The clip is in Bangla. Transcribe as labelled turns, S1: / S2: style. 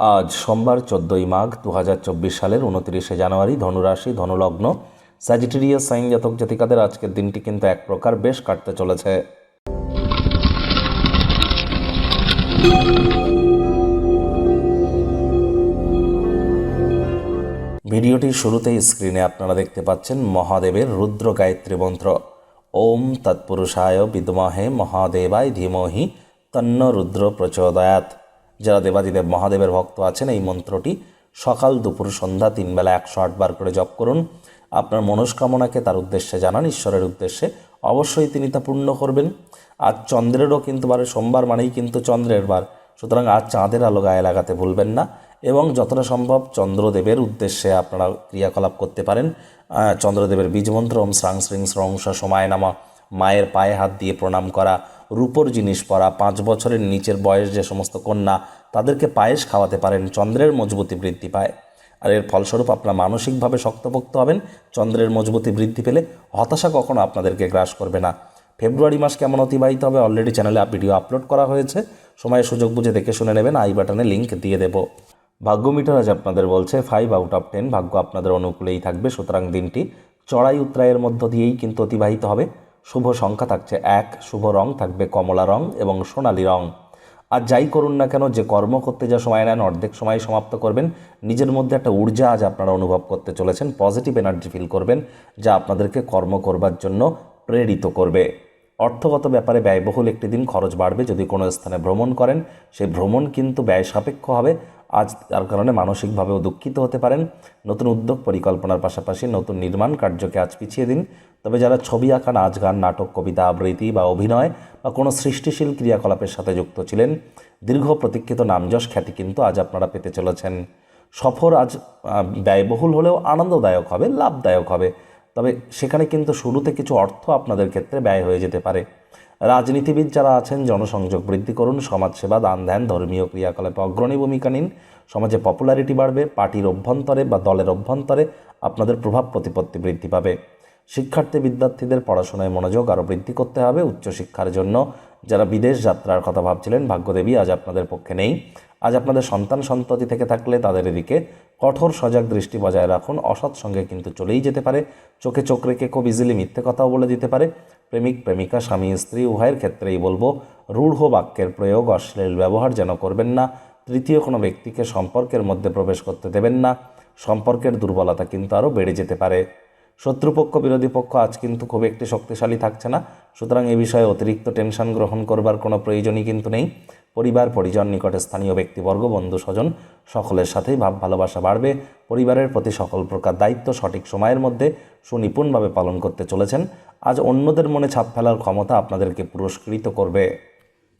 S1: আজ সোমবার চোদ্দোই মাঘ দু হাজার চব্বিশ সালের উনত্রিশে জানুয়ারি ধনুরাশি, ধনুলগ্ন স্যাজিটেরিয়াস সাইন জাতক জাতিকাদের আজকের দিনটি কিন্তু এক প্রকার বেশ কাটতে চলেছে। ভিডিওটির শুরুতেই স্ক্রিনে আপনারা দেখতে পাচ্ছেন মহাদেবের রুদ্র গায়ত্রী মন্ত্র। ওম তৎপুরুষায় বিদ্মহে মহাদেবায় ধীমহি তন্ন রুদ্র প্রচোদয়াত যারা দেবাদিদেব মহাদেবের ভক্ত আছেন, এই মন্ত্রটি সকাল দুপুর সন্ধ্যা তিন বেলা একশো আটবার করে জপ করুন। আপনার মনস্কামনাকে তার উদ্দেশ্যে জানান, ঈশ্বরের উদ্দেশ্যে অবশ্যই তিনি তা পূর্ণ করবেন। আজ চন্দ্রেরও কিন্তু বারে, সোমবার মানেই কিন্তু চন্দ্রের বার। সুতরাং আজ চাঁদের আলো গায়ে লাগাতে ভুলবেন না এবং যতটা সম্ভব চন্দ্রদেবের উদ্দেশ্যে আপনারা ক্রিয়াকলাপ করতে পারেন। চন্দ্রদেবের বীজমন্ত্র, ওম শ্রাং শ্রিং স্রংস সময় নামা। মায়ের পায়ে হাত দিয়ে প্রণাম করা রূপোর জিনিস পরা, পাঁচ বছরের নিচের বয়স যে সমস্ত কন্যা তাদেরকে পায়েস খাওয়াতে পারেন, চন্দ্রের মজবুতি বৃদ্ধি পায়। আর এর ফলস্বরূপ আপনারা মানসিকভাবে শক্তপোক্ত হবেন, চন্দ্রের মজবুতি বৃদ্ধি পেলে হতাশা কখনো আপনাদেরকে গ্রাস করবে না। ফেব্রুয়ারি মাস কেমন অতিবাহিত হবে অলরেডি চ্যানেলে ভিডিও আপলোড করা হয়েছে। সময় সুযোগ বুঝে দেখে শুনে নেবেন, আই বাটনে লিঙ্ক দিয়ে দেবো। ভাগ্য মিটার আজ আপনাদের বলছে ফাইভ আউট অফ টেন ভাগ্য আপনাদের অনুকূলেই থাকবে। সুতরাং দিনটি চড়াই উত্তরায়ের মধ্য দিয়েই কিন্তু অতিবাহিত হবে। শুভ সংখ্যা থাকছে এক, শুভ রং থাকবে কমলা রং এবং সোনালী রং। আর যাই করুন না কেন, যে কর্ম করতে যা সময় নেন, অর্ধেক সময় সমাপ্ত করবেন। নিজের মধ্যে একটা ঊর্জা আজ আপনারা অনুভব করতে চলেছেন পজিটিভ এনার্জি ফিল করবেন, যা আপনাদেরকে কর্ম করবার জন্য প্রেরিত করবে। অর্থগত ব্যাপারে ব্যয়বহুল একটি দিন খরচ বাড়বে যদি কোনো স্থানে ভ্রমণ করেন। সেই ভ্রমণ কিন্তু ব্যয় সাপেক্ষ হবে। আজ তার কারণে মানসিকভাবেও দুঃখিত হতে পারেন। নতুন উদ্যোগ পরিকল্পনার পাশাপাশি নতুন নির্মাণ কার্যকে আজ পিছিয়ে দিন। তবে যারা ছবি আঁকা নাচ গান, নাটক, কবিতা, আবৃত্তি বা অভিনয় বা কোনো সৃষ্টিশীল ক্রিয়াকলাপের সাথে যুক্ত ছিলেন, দীর্ঘ প্রতীক্ষিত নামযশ খ্যাতি কিন্তু আজ আপনারা পেতে চলেছেন। সফর আজ ব্যয়বহুল হলেও আনন্দদায়ক হবে, লাভদায়ক হবে। তবে সেখানে কিন্তু শুরুতে কিছু অর্থ আপনাদের ক্ষেত্রে ব্যয় হয়ে যেতে পারে। রাজনীতিবিদ যারা আছেন, জনসংযোগ বৃদ্ধি করুন, সমাজসেবা, দান ধ্যান, ধর্মীয় ক্রিয়াকলাপে অগ্রণী ভূমিকা নিন। সমাজে পপুলারিটি বাড়বে, পার্টির অভ্যন্তরে বা দলের অভ্যন্তরে আপনাদের প্রভাব প্রতিপত্তি বৃদ্ধি পাবে। শিক্ষার্থী, বিদ্যার্থীদের পড়াশোনায় মনোযোগ আরও বৃদ্ধি করতে হবে উচ্চশিক্ষার জন্য। যারা বিদেশ যাত্রার কথা ভাবছিলেন, ভাগ্যদেবী আজ আপনাদের পক্ষে নেই। আজ আপনাদের সন্তান সন্ততি থেকে থাকলে তাদের এদিকে কঠোর সজাগ দৃষ্টি বজায় রাখুন। অসৎ সঙ্গে কিন্তু চলেই যেতে পারে। চোখে চোখ রেখে খুব ইজিলি মিথ্যে কথাও বলে দিতে পারে। প্রেমিক, প্রেমিকা, স্বামী, স্ত্রী, উভয়ের ক্ষেত্রেই বলব, রূঢ় বাক্যের প্রয়োগ, অশ্লীল ব্যবহার যেন করবেন না। তৃতীয়, কোনো ব্যক্তিকে সম্পর্কের মধ্যে প্রবেশ করতে দেবেন না। সম্পর্কের দুর্বলতা কিন্তু আরও বেড়ে যেতে পারে। শত্রুপক্ষ, বিরোধী পক্ষ আজ কিন্তু খুব একটি শক্তিশালী থাকছে না। সুতরাং এ বিষয়ে অতিরিক্ত টেনশন গ্রহণ করবার কোনো প্রয়োজনই কিন্তু নেই। পরিবার, পরিজন, নিকটে স্থানীয় ব্যক্তিবর্গ, বন্ধু, স্বজন, সকলের সাথেই ভাব, ভালোবাসা বাড়বে। পরিবারের প্রতি সকল প্রকার দায়িত্ব সঠিক সময়ের মধ্যে সুনিপুণভাবে পালন করতে চলেছেন। আজ অন্যদের মনে ছাপ ফেলার ক্ষমতা আপনাদেরকে পুরস্কৃত করবে।